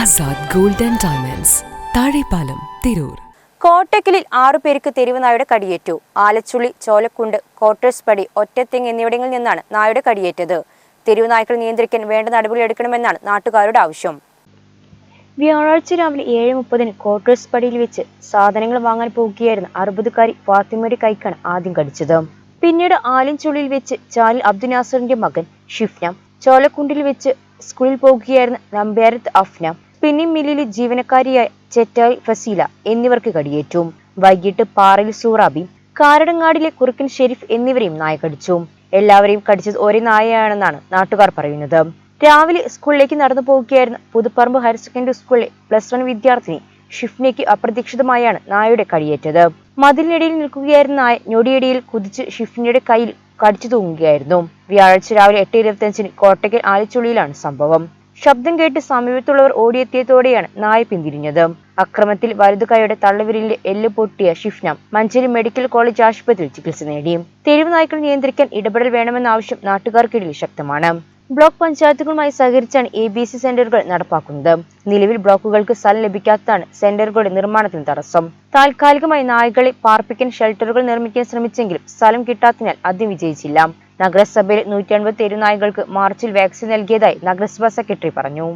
Azad gold and diamonds. Thazhepalam Tirur. കോട്ടക്കലിൽ ആറു പേർക്ക് തെരുവ് നായുടെ കടിയേറ്റു. ആലച്ചുള്ളി ചോലക്കുണ്ട് കോട്ടേഴ്സ് പടി ഒറ്റത്തെങ് എന്നിവിടങ്ങളിൽ നിന്നാണ് നായുടെ കടിയേറ്റത്. തെരുവ് നായ്ക്കൾ നിയന്ത്രിക്കാൻ വേണ്ട നടപടിയെടുക്കണമെന്നാണ് നാട്ടുകാരുടെ ആവശ്യം. വ്യാഴാഴ്ച രാവിലെ ഏഴ് മുപ്പതിന് ക്വാർട്ടേഴ്സ് പടിയിൽ വെച്ച് സാധനങ്ങൾ വാങ്ങാൻ പോകുകയായിരുന്ന അറുപതുകാരി ഫാത്തിമയുടെ കൈക്കാണ് ആദ്യം കടിച്ചത്. പിന്നീട് ആലിൻചുള്ളിയിൽ വെച്ച് ചാലിൽ അബ്ദുൽ നാസറിന്റെ മകൻ ഷിഫ്ന ചോലക്കുണ്ടിൽ വെച്ച് സ്കൂളിൽ പോകുകയായിരുന്ന നമ്പ്യാരത്ത് അഫ്ന സ്പിന്നിംഗ് മില്ലിലെ ജീവനക്കാരിയായ ചെറ്റായി ഫസീല എന്നിവർക്ക് കടിയേറ്റു. വൈകിട്ട് പാറയിൽ സൂറാബി കാരടങ്ങാടിലെ കുറുക്കൻ ഷെരീഫ് എന്നിവരെയും നായ കടിച്ചു എല്ലാവരെയും കടിച്ചത് ഒരേ നായയാണെന്നാണ് നാട്ടുകാർ പറയുന്നത്. രാവിലെ സ്കൂളിലേക്ക് നടന്നു പോകുകയായിരുന്ന പുതുപ്പറമ്പ് ഹയർ സെക്കൻഡറി സ്കൂളിലെ പ്ലസ് വൺ വിദ്യാർത്ഥിനി ഷിഫ്നയ്ക്ക് അപ്രതീക്ഷിതമായാണ് നായയുടെ കടിയേറ്റത്. മതിലിനിടയിൽ നിൽക്കുകയായിരുന്ന നായ ഞൊടിയിടയിൽ കുതിച്ച് ഷിഫ്നയുടെ കയ്യിൽ കടിച്ചു തൂങ്ങുകയായിരുന്നു. വ്യാഴാഴ്ച രാവിലെ എട്ട് ഇരുപത്തിയഞ്ചിന് കോട്ടയ്ക്കൽ ആലിച്ചുള്ളിയിലാണ് സംഭവം. ശബ്ദം കേട്ട് സമീപത്തുള്ളവർ ഓടിയെത്തിയതോടെയാണ് നായ പിന്തിരിഞ്ഞത്. അക്രമത്തിൽ വലതുകൈയുടെ തള്ളവിരലിന്റെ എല്ല് പൊട്ടിയ ഷിഫ്ന മഞ്ചേരി മെഡിക്കൽ കോളേജ് ആശുപത്രിയിൽ ചികിത്സ നേടി. തെരുവ് നായ്ക്കൾ നിയന്ത്രിക്കാൻ ഇടപെടൽ വേണമെന്ന ആവശ്യം നാട്ടുകാർക്കിടയിൽ ശക്തമാണ്. ബ്ലോക്ക് പഞ്ചായത്തുകളുമായി സഹകരിച്ചാണ് എ ബി സി സെന്ററുകൾ നടപ്പാക്കുന്നത്. നിലവിൽ ബ്ലോക്കുകൾക്ക് സ്ഥലം ലഭിക്കാത്തതാണ് സെന്ററുകളുടെ നിർമ്മാണത്തിന് തടസ്സം. താൽക്കാലികമായി നായകളെ പാർപ്പിക്കാൻ ഷെൽട്ടറുകൾ നിർമ്മിക്കാൻ ശ്രമിച്ചെങ്കിലും സ്ഥലം കിട്ടാത്തതിനാൽ അതും വിജയിച്ചില്ല. നഗരസഭയിലെ നൂറ്റി അൻപത് നായകൾക്ക് മാർച്ചിൽ വാക്സിൻ നൽകിയതായി നഗരസഭാ സെക്രട്ടറി പറഞ്ഞു.